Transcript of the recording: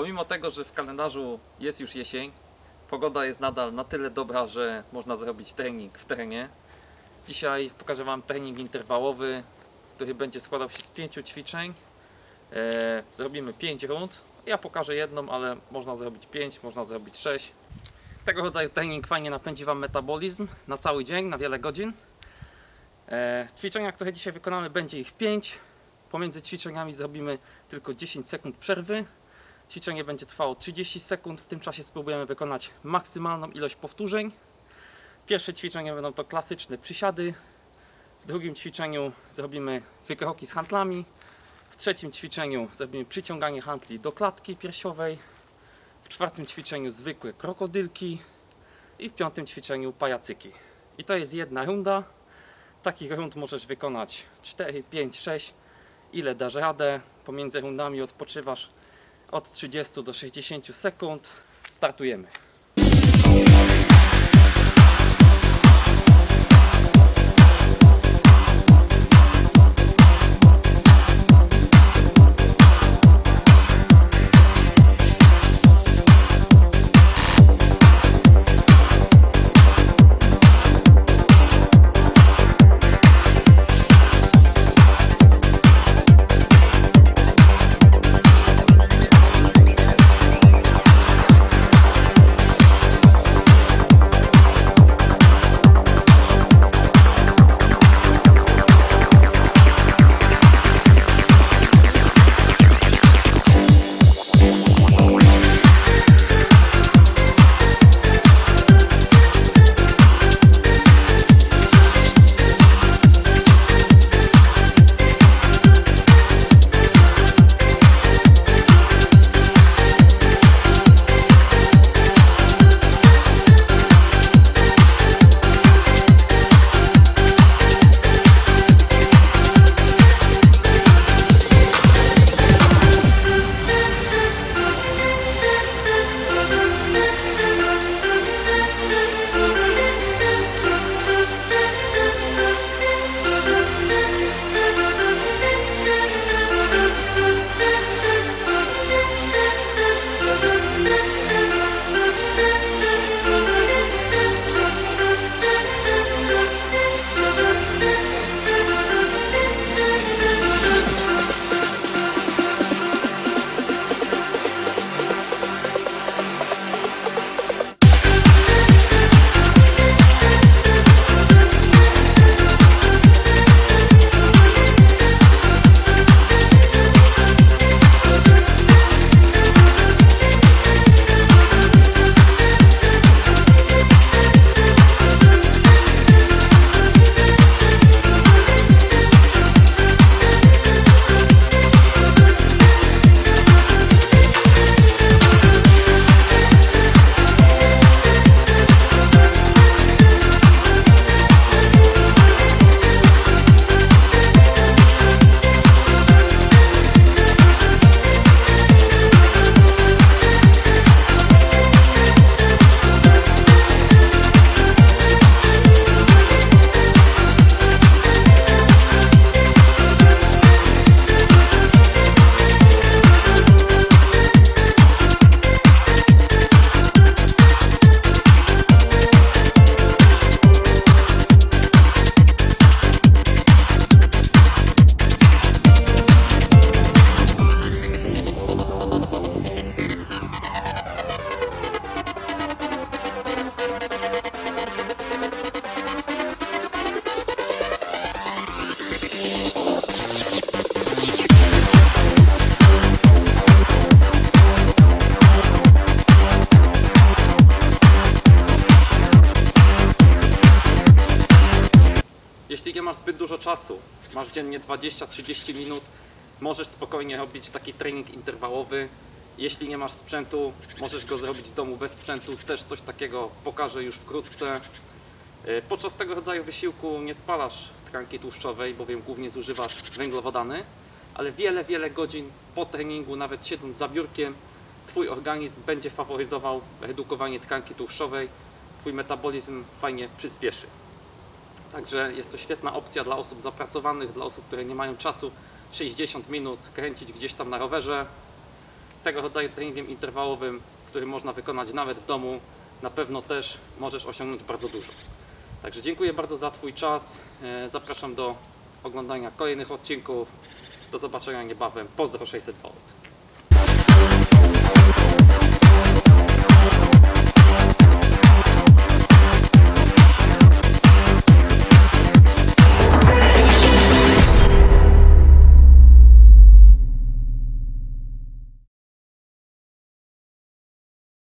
Pomimo tego, że w kalendarzu jest już jesień, pogoda jest nadal na tyle dobra, że można zrobić trening w terenie. Dzisiaj pokażę Wam trening interwałowy, który będzie składał się z pięciu ćwiczeń. E, zrobimy 5 rund. Ja pokażę jedną, ale można zrobić 5, można zrobić 6. Tego rodzaju trening fajnie napędzi Wam metabolizm na cały dzień, na wiele godzin. E, ćwiczenia, które dzisiaj wykonamy, będzie ich 5. Pomiędzy ćwiczeniami zrobimy tylko 10 sekund przerwy. Ćwiczenie będzie trwało 30 sekund. W tym czasie spróbujemy wykonać maksymalną ilość powtórzeń. Pierwsze ćwiczenie będą to klasyczne przysiady. W drugim ćwiczeniu zrobimy wykroki z handlami. W trzecim ćwiczeniu zrobimy przyciąganie handli do klatki piersiowej. W czwartym ćwiczeniu zwykłe krokodylki. I w piątym ćwiczeniu pajacyki. I to jest jedna runda. Takich rund możesz wykonać 4, 5, 6. Ile dasz radę. Pomiędzy rundami odpoczywasz od 30 do 60 sekund. Startujemy. Nie masz zbyt dużo czasu, masz dziennie 20-30 minut, możesz spokojnie robić taki trening interwałowy. Jeśli nie masz sprzętu, możesz go zrobić w domu bez sprzętu. Też coś takiego pokażę już wkrótce. Yy, Podczas tego rodzaju wysiłku nie spalasz tkanki tłuszczowej, bowiem głównie zużywasz węglowodany, ale wiele, wiele godzin po treningu, nawet siedząc za biurkiem, Twój organizm będzie faworyzował redukowanie tkanki tłuszczowej, Twój metabolizm fajnie przyspieszy. Także jest to świetna opcja dla osób zapracowanych, dla osób, które nie mają czasu 60 minut kręcić gdzieś tam na rowerze. Tego rodzaju treningiem interwałowym, który można wykonać nawet w domu, na pewno też możesz osiągnąć bardzo dużo. Także dziękuję bardzo za Twój czas. E, zapraszam do oglądania kolejnych odcinków. Do zobaczenia niebawem. Pozdro 600 V.